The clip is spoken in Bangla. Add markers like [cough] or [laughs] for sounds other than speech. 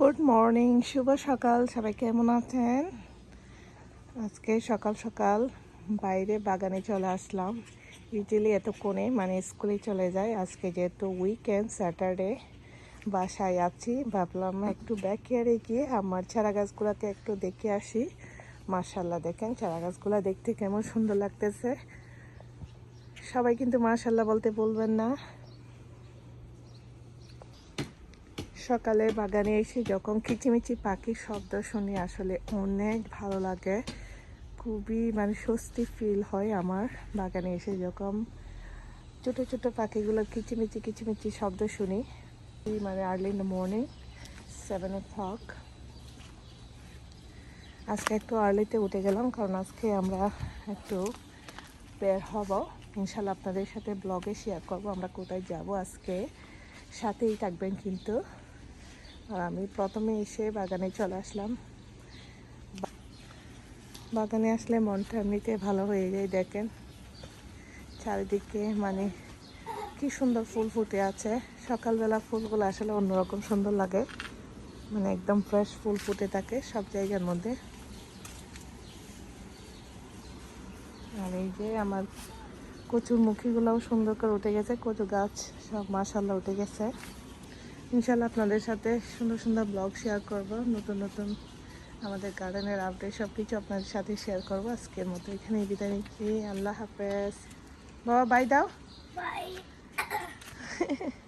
গুড মর্নিং শুভ সকাল, সবাই কেমন আছেন? আজকে সকাল সকাল বাইরে বাগানে চলে আসলাম। ইউজুয়ালি এতক্ষণে মানে স্কুলে চলে যায় আজকে যেহেতু উইকেন্ড স্যাটারডে বাসায় আছি। ভাবলাম একটু ব্যাকয়ারে গিয়ে আমার চারা গাছগুলোকে একটু দেখে আসি। মার্শাল্লাহ দেখেন চারা গাছগুলো দেখতে কেমন সুন্দর লাগতেছে। সবাই কিন্তু মার্শাল্লাহ বলতে বলবেন না। সকালে বাগানে এসে যখন কিচিমিচি পাখির শব্দ শুনি, আসলে অনেক ভালো লাগে। খুবই মানে স্বস্তি ফিল হয় আমার বাগানে এসে যখন ছোটো ছোটো পাখিগুলোর কিচিমিচি কিচিমিচি শব্দ শুনি। মানে early in the morning seven o'clock আজকে একটু আর্লিতে উঠে গেলাম, কারণ আজকে আমরা একটু বের হব। ইনশাল্লাহ আপনাদের সাথে ব্লগে শেয়ার করব, আমরা কোথায় যাব আজকে। সাথেই থাকবেন কিন্তু। আর আমি প্রথমে এসে বাগানে চলে আসলাম। বাগানে আসলে মনটা এমনিতে ভালো হয়ে যায়, দেখেন। চারিদিকে মানে কি সুন্দর ফুল ফুটে আছে। সকালবেলা ফুলগুলো আসলে অন্যরকম সুন্দর লাগে। মানে একদম ফ্রেশ ফুল ফুটে থাকে সব জায়গার মধ্যে। আর এই যে আমার কচুর মুখিগুলোও সুন্দর করে উঠে গেছে, কচু গাছ সব মাসাল্লাহ উঠে গেছে। ইনশাল্লাহ আপনাদের সাথে সুন্দর সুন্দর ব্লগ শেয়ার করব নতুন নতুন আমাদের গার্ডেনের আপডেট সব কিছু আপনাদের সাথে শেয়ার করব। আজকের মতো এখানে বিদায় নিচ্ছি। আল্লাহ হাফেজ। বাবা বাই দাও। Bye. [laughs]